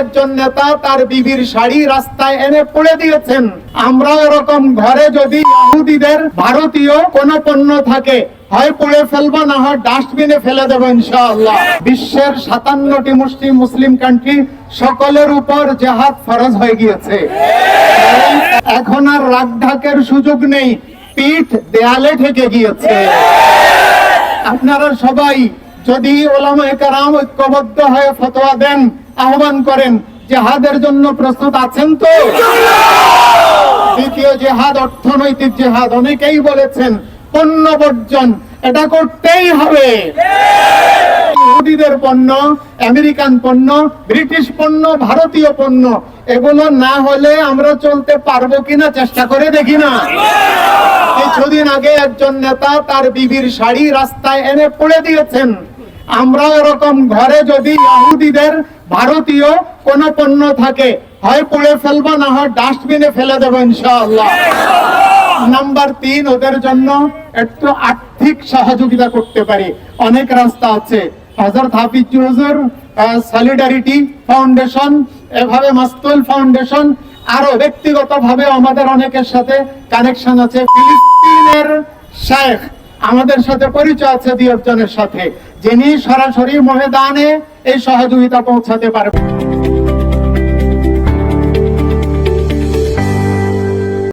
একজন নেতা তার বিবির শাড়ি রাস্তায় এনে পড়ে দিয়েছেন। আমরা এরকম ঘরে যদি ইহুদিদের ভারতীয় কোন পণ্য থাকে, হয় ফেলব, না হয় ডাস্টবিনে ফেলে দেবো ইনশাআল্লাহ। বিশ্বের সাতান্নটি মুসলিম মুসলিম কান্ট্রি সকলের উপর জেহাদ ফরজ হয়ে গিয়েছে। এখন আর রাগ ঢাকের সুযোগ নেই, পিঠ দেয়ালে ঠেকে গিয়েছে। আপনারা সবাই যদি ওলামায়ে ঐক্যবদ্ধ হয়ে ফতোয়া দেন আহ্বান করেন, জেহাদের জন্য প্রস্তুত আছেন তো? দ্বিতীয় জেহাদ অর্থনৈতিক জেহাদ, অনেকেই বলেছেন, পণ্য বর্জন, এটা করতেই হবে। পণ্য, আমেরিকান পণ্য, ব্রিটিশ পণ্য, ভারতীয় পণ্য, এগুলো না হলে আমরা চলতে পারব কিনা চেষ্টা করে দেখি না। কিছুদিন আগে একজন নেতা তার বিবির শাড়ি রাস্তায় এনে পড়ে দিয়েছেন। আমরা এরকম ঘরে যদি ইহুদিদের ভারতীয় কোন পণ্য থাকে, হয় পড়ে ফেলব, না হয় ডাস্টবিনে ফেলে দেবো, ইনশাআল্লাহ। নাম্বার তিন, ওদের জন্য একটু আর্থিক সহযোগিতা করতে পারি। অনেক রাস্তা আছে। হাফিজ সলিডারিটি ফাউন্ডেশন এভাবে মাস্তুল ফাউন্ডেশন আরও ব্যক্তিগত ভাবে আমাদের অনেকের সাথে কানেকশন আছে। ফিলিস্তিনের শেখ, আমাদের সাথে পরিচয় আছে দুই একজনের সাথে। যিনি সরাসরি ময়দানে এই সহযোগিতা পৌঁছাতে পারবেন।